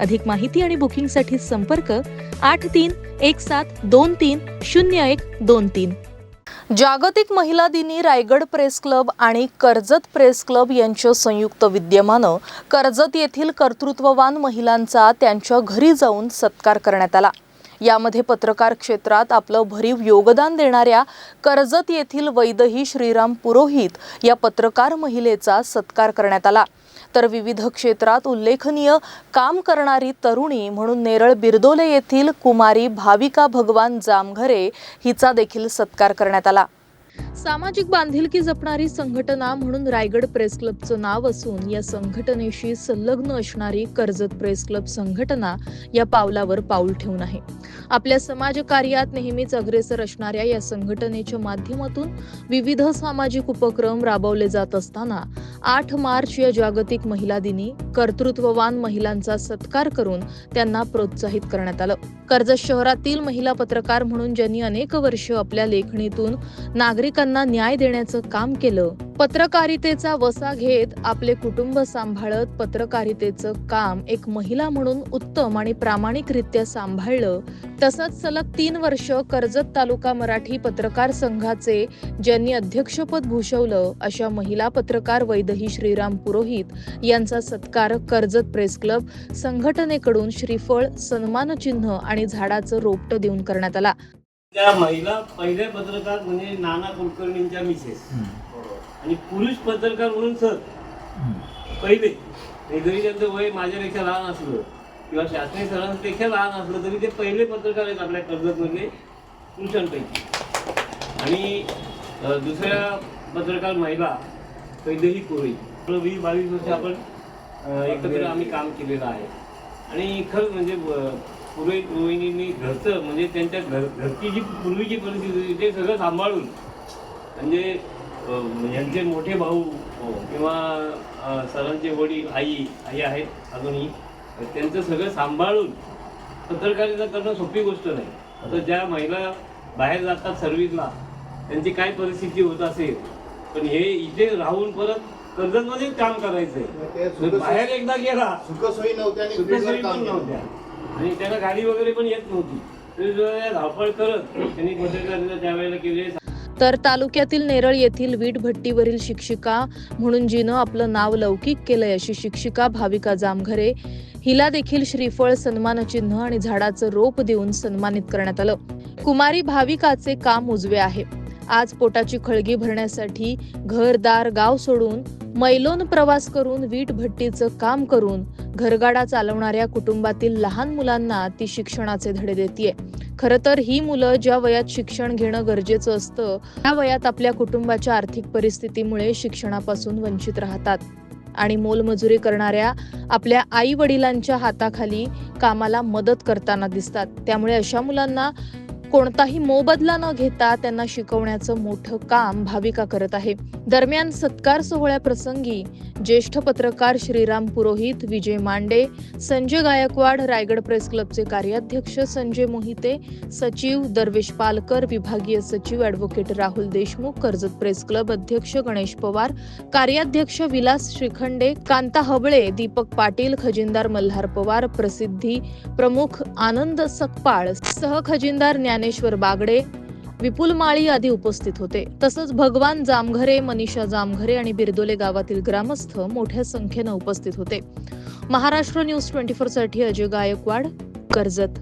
अधिक माहिती आणि बुकिंगसाठी संपर्क आठ तीन एक सात दोन तीन शून्य एक दोन तीन. जागतिक महिला दिनी रायगड प्रेस क्लब आणि कर्जत प्रेस क्लब यांच्या संयुक्त विद्यमानं कर्जत येथील कर्तृत्ववान महिलांचा त्यांच्या घरी जाऊन सत्कार करण्यात आला. यामध्ये पत्रकार क्षेत्रात आपलं भरीव योगदान देणाऱ्या कर्जत येथील वैदही श्रीराम पुरोहित या पत्रकार महिलेचा सत्कार करण्यात आला. तर विविध क्षेत्रात उल्लेखनीय काम करणारी तरुणी म्हणून नेरळ बिरदोले येथील कुमारी भाविका भगवान जामघरे हिचा देखील सत्कार करण्यात आला. सामाजिक बांधिलकी जपणारी संघटना म्हणून रायगड प्रेस क्लबचं नाव असून या संघटनेशी संलग्न असणारी कर्जत प्रेस क्लब संघटना या पावलावर पाऊल ठेवून आहे. आपल्या समाज कार्यात नेहमीच अग्रेसर असणाऱ्या या संघटनेच्या माध्यमातून विविध सामाजिक उपक्रम राबवले जात असताना आठ मार्च या जागतिक महिला दिनी कर्तृत्ववान महिलांचा सत्कार करून त्यांना प्रोत्साहित करण्यात आलं. कर्जत शहरातील महिला पत्रकार म्हणून ज्यांनी अनेक वर्ष आपल्या लेखणीतून नागरिकांना न्याय देण्याचं काम केलं. पत्रकारितेचा वसा घेत आपले कुटुंब सांभाळत पत्रकारितेचं काम एक महिला म्हणून उत्तम आणि प्रामाणिकरित्या सांभाळलं. तसंच सलग तीन वर्ष कर्जत तालुका मराठी पत्रकार संघाचे ज्यांनी अध्यक्षपद भूषवलं अशा महिला पत्रकार वैदही श्रीराम पुरोहित यांचा सत्कार कर्जत प्रेस क्लब संघटनेकडून श्रीफळ सन्मानचिन्ह आणि झाडाचं रोपटं देऊन करण्यात आला. त्या महिला पहिल्या पत्रकार म्हणजे नाना कुलकर्णींच्या मिसेस. आणि पुरुष पत्रकार म्हणून सर. पहिले. हे जरी त्यांचं वय माझ्यापेक्षा लहान असलं किंवा शास्त्रीय सरांपेक्षा लहान असलं तरी ते पहिले पत्रकार आहेत आपल्या कर्जतमधले पुरुषांपैकी. आणि दुसऱ्या पत्रकार महिला कैदेही कोळी. वीस बावीस वर्ष आपण एकत्र आम्ही काम केलेलं आहे. आणि खरं म्हणजे पुरोहित रोहिणींनी घरचं म्हणजे त्यांच्या घर घरची जी पूर्वीची परिस्थिती होती ते सगळं सांभाळून म्हणजे यांचे मोठे भाऊ किंवा सरांचे वडील आई आई आहेत अजूनही त्यांचं सगळं सांभाळून पत्रकारिता करणं सोपी गोष्ट नाही. आता ज्या महिला बाहेर जातात सर्व्हिसला त्यांची काय परिस्थिती होत असेल पण हे इथे राहून परत कर्जतमध्येच काम करायचंय. बाहेर एकदा गेला सुखसोयी नव्हत्या आणि सुखसोयी पण. नव्हत्या. आणि त्यांना गाडी वगैरे पण येत नव्हती. धावपळ करत त्यांनी पत्रकारिता त्यावेळेला केली. तर तालुक्यातील नेरळ येथील वीट भट्टीवरील शिक्षिका म्हणून जिनं आपलं नाव लौकिक केलंय अशी शिक्षिका भाविका जामघरे. हिला देखील श्रीफळ सन्मानचिन्ह आणि झाडाचं रोप देऊन सन्मानित करण्यात आलं. कुमारी भाविकाचे काम उजवे आहे. आज पोटाची खळगी भरण्यासाठी घरदार गाव सोडून मैलोन प्रवास करून वीट भट्टीचं काम करून घरगाडा चालवणाऱ्या कुटुंबातील लहान मुलांना ती शिक्षणाचे धडे देते खर तर ही मुलं ज्या वयात शिक्षण घेणं गरजेचं असतं त्या वयात आपल्या कुटुंबाच्या आर्थिक परिस्थितीमुळे शिक्षणापासून वंचित राहतात. आणि मोलमजुरी करणाऱ्या आपल्या आई वडिलांच्या हाताखाली कामाला मदत करताना दिसतात. त्यामुळे अशा मुलांना कोणताही मोबदला न घेता त्यांना शिकवण्याचं मोठं काम भाविका करत आहे. दरम्यान सत्कार सोहळ्याप्रसंगी ज्येष्ठ पत्रकार श्रीराम पुरोहित विजय मांडे संजय गायकवाड रायगड प्रेस क्लबचे कार्याध्यक्ष संजय मोहिते सचिव दरवेश पालकर विभागीय सचिव advocate Rahul Deshmukh Karjat press club अध्यक्ष गणेश पवार कार्याध्यक्ष विलास श्रीखंडे कांता हबळे दीपक पाटील खजिनदार मल्हार पवार प्रसिद्धी प्रमुख आनंद सकपाळ सह खजिनदार ज्ञानेश्वर बागडे विपुल माळी आदी उपस्थित होते. तसंच भगवान जामघरे मनीषा जामघरे आणि बिरदोले गावातील ग्रामस्थ मोठ्या संख्येनं उपस्थित होते. महाराष्ट्र न्यूज ट्वेंटी फोरसाठी अजय गायकवाड कर्जत.